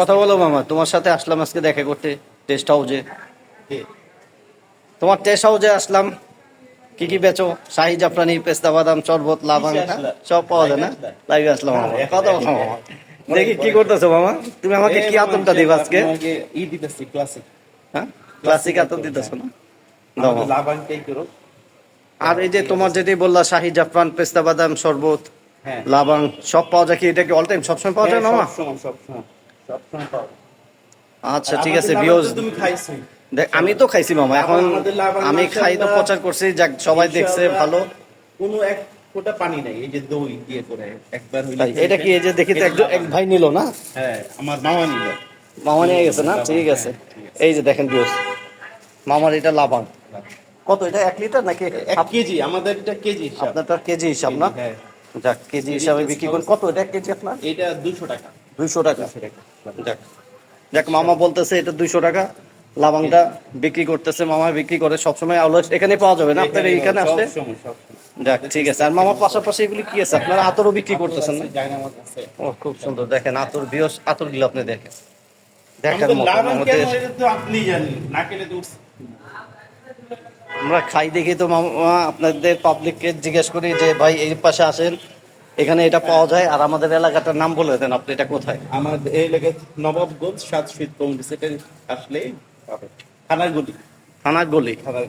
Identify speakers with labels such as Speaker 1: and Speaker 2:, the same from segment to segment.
Speaker 1: কথা বলো মামা তোমার সাথে আসলাম আজকে দেখা করতে টেস্ট হাউজে তোমার টেস্ট হাউজে আসলাম। কি কি বেচো? শাহি জাফরানি পেস্তা বাদাম শরবত লাভাং সব পাওয়া যায় না? লাইভে আসলাম মামা। কথা বলো মামা। দেখি কি করতেছো মামা? তুমি আমাকে কি আতঙ্কটা দিবা আজকে?
Speaker 2: ই দিতেছি ক্লাসিক
Speaker 1: হ্যাঁ? ক্লাসিক আতঙ্ক দিতেছো না।
Speaker 2: করো।
Speaker 1: আর এই যে তোমার যেটি বললা শাহি জাফরান পেস্তা বাদাম শরবত
Speaker 2: হ্যাঁ।
Speaker 1: লাবাং সব পাওয়া যায় কি? এটা কি অল টাইম সবসময় পাওয়া যায় না
Speaker 2: সবসময়
Speaker 1: আচ্ছা ঠিক আছে
Speaker 2: লাভান তো তুমি খাইছো
Speaker 1: আমি তো খাইছি মামা এখন আমি খাই তো প্রচার করছি যাক সবাই দেখছে ভালো।
Speaker 2: কোনো এক ফোঁটা পানি নাই এই যে দই দিয়ে করে একবার
Speaker 1: এটা কি এই যে দেখি তো একজন এক ভাই নিল না?
Speaker 2: হ্যাঁ আমার মামা নিল।
Speaker 1: মামা নিয়ে গেছে না? ঠিক আছে। এই যে দেখেন বিয়স মামার এটা লাবাং কত এটা এক লিটার নাকি?
Speaker 2: এক কেজি আমাদের এটা কেজি হিসাব।
Speaker 1: আপনারটা কেজি হিসাব না?
Speaker 2: হ্যাঁ।
Speaker 1: যাক কেজি হিসাবে বিক্রি করেন। কত এটা কেজি আপনার?
Speaker 2: এটা দুশো টাকা।
Speaker 1: দুইশো টাকা।
Speaker 2: দুশো টাকা।
Speaker 1: যাক। যাক মামা বলতেছে এটা দুইশো টাকা লাবাংটা বিক্রি করতেছে মামা বিক্রি করে সবসময় অলওয়েজ এখানে পাওয়া যাবে না? আপনার এইখানে আসলে। যাক ঠিক আছে। আর মামার পাশাপাশি এগুলি কি আছে? আপনারা আতরও বিক্রি করতেছেন না? ও খুব সুন্দর। দেখেন আতর বিয়স আতরগুলো আপনি দেখেন। দেখার। আমরা খাই দেখি তো মামা আপনাদের পাবলিককে জিজ্ঞেস করি যে ভাই এই পাশে আসেন। এখানে এটা পাওয়া যায় আর আমাদের এলাকাটার নাম বলে দেন আপনি এটা কোথায়?
Speaker 2: আমাদের এই এলাকায় নবাবগঞ্জ সাত শীত সেটা আসলে। থানার গলি।
Speaker 1: থানার গলি?
Speaker 2: থানার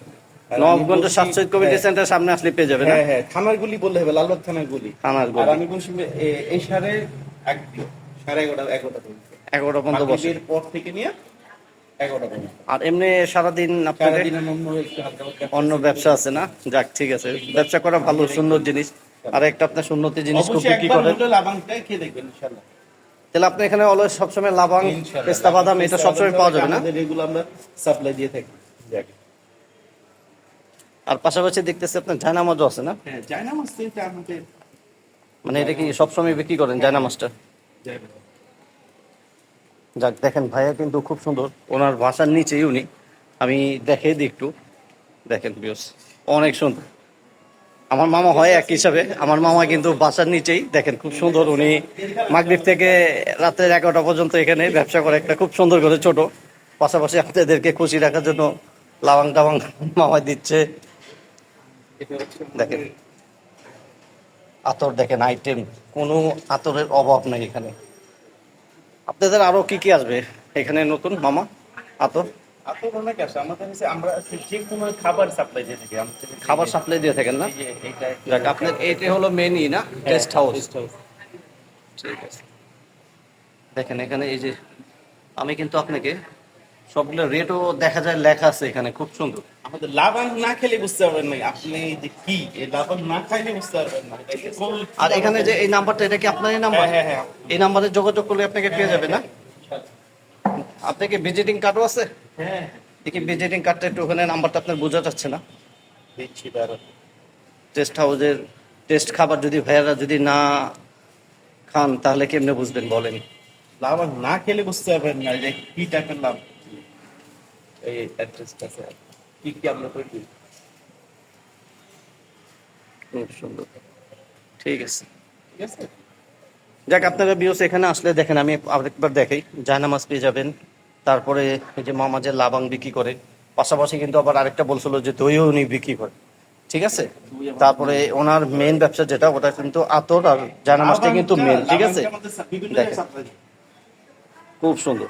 Speaker 1: নবাবগঞ্জ সাতশো কমিটি সেন্টার সামনে আসলে পেয়ে যাবেন
Speaker 2: হ্যাঁ হ্যাঁ থানার গলি বললে হবে লালবাগ থানার গলি।
Speaker 1: থানার গলি।
Speaker 2: আমি বলছি এই সাড়ে সাড়ে এগারোটা এগারোটা পর্যন্ত।
Speaker 1: এগারোটা পর্যন্ত বসে।
Speaker 2: পর থেকে নিয়ে
Speaker 1: আর এমনি সারাদিন আপনাদের
Speaker 2: অন্য
Speaker 1: ব্যবসা আছে না? যাক ঠিক আছে। ব্যবসা করা ভালো সুন্দর জিনিস। আর একটা আপনার সুন্নতি জিনিস খুব বিক্রি করেন।
Speaker 2: খেয়ে দেখবেন
Speaker 1: তাহলে আপনি এখানে অলওয়েজ সবসময় লাবাং পেস্তা বাদাম এটা সবসময় পাওয়া যাবে না?
Speaker 2: এগুলো আমরা সাপ্লাই দিয়ে থাকি।
Speaker 1: আর পাশাপাশি দেখতেছি আপনার জায়নামাজও আছে না?
Speaker 2: হ্যাঁ জায়নামাজ তো এটা আমাদের
Speaker 1: মানে এটা কি সবসময় বিক্রি করেন জায়নামাজটা?
Speaker 2: জায়গা।
Speaker 1: যাক দেখেন ভাইয়া কিন্তু খুব সুন্দর। ওনার ভাষার নিচেই উনি। আমি দেখে দিই একটু। দেখেন বিয়স অনেক সুন্দর। আমার মামা হয় এক হিসাবে। আমার মামা কিন্তু বাসার নিচেই। দেখেন, খুব সুন্দর। উনি মাগরীব থেকে রাতের এগারোটা পর্যন্ত এখানে ব্যবসা করে। একটা খুব সুন্দর করে ছোট। পাশাপাশি আপনাদেরকে খুশি রাখার জন্য লাবাং টাবাং মামা দিচ্ছে। দেখেন, আতর দেখেন আইটেম কোনো আতরের অভাব নেই এখানে। আপনাদের আরও কি কি আসবে? এখানে নতুন মামা, আতর?
Speaker 2: আপনার অনেক আছে আমাদের হচ্ছে আমরা যে কোনো খাবার সাপ্লাই দিয়ে থাকি
Speaker 1: খাবার সাপ্লাই দিয়ে থাকেন না? যাক আপনার এইটা হলো মেনই না? গেস্ট হাউস ঠিক আছে। দেখেন এখানে এই যে আমি কিন্তু আপনাকে সবগুলো রেটও দেখা যায় লেখা আছে এখানে খুব সুন্দর।
Speaker 2: আমাদের লাভান না খেলে বুঝতে পারবেন না আপনি যে কি? এই লাভান না খাইলে বুঝতে পারবেন না
Speaker 1: আর এখানে যে এই নাম্বারটা এটা কি আপনার নাম্বার
Speaker 2: হ্যাঁ হ্যাঁ হ্যাঁ।
Speaker 1: এই নাম্বারে যোগাযোগ করলে আপনাকে পেয়ে যাবে না? আপনার কি ভিজিটিং কার্ডও আছে?
Speaker 2: হ্যাঁ।
Speaker 1: দেখি ভিজিটিং কার্ডটা একটু ওখানে নাম্বারটা আপনার বোঝা যাচ্ছে না?
Speaker 2: দিচ্ছি
Speaker 1: টেস্ট হাউসের টেস্ট খাবার যদি ভাইয়ারা যদি না খান তাহলে কেমনে বুঝবেন বলেন?
Speaker 2: লাভান না খেলে বুঝতে পারবেন না যে কি টাইপের লাভ? এই অ্যাড্রেসটা আছে। কি কি আমরা করে
Speaker 1: খুব সুন্দর। ঠিক আছে।
Speaker 2: ঠিক আছে?
Speaker 1: যাক আপনারা বিওস এখানে আসলে দেখেন আমি আরেকবার দেখাই। জায়নামাজ পেয়ে যাবেন। তারপরে যে মামা যে লাবাং বিক্রি করে পাশাপাশি কিন্তু আবার আরেকটা বলছিল যে দইও উনি বিক্রি করে। ঠিক আছে? তারপরে ওনার মেন ব্যবসা যেটা ওটা কিন্তু আতর আর জায়নামাজটা কিন্তু মেন ঠিক আছে? খুব সুন্দর।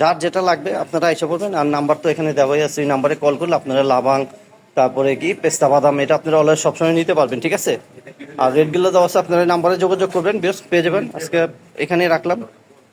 Speaker 1: যার যেটা লাগবে আপনারা এসে পড়বেন আর নাম্বার তো এখানে দেওয়াই আছে এই নাম্বারে কল করলে আপনারা লাবাং তারপরে কি পেস্তা বাদাম এটা আপনারা অলওয়েজ সবসময় নিতে পারবেন ঠিক আছে? আর রেটগুলো দেওয়া আছে আপনারা নাম্বারে যোগাযোগ করবেন বেশ পেয়ে যাবেন। আজকে এখানেই রাখলাম।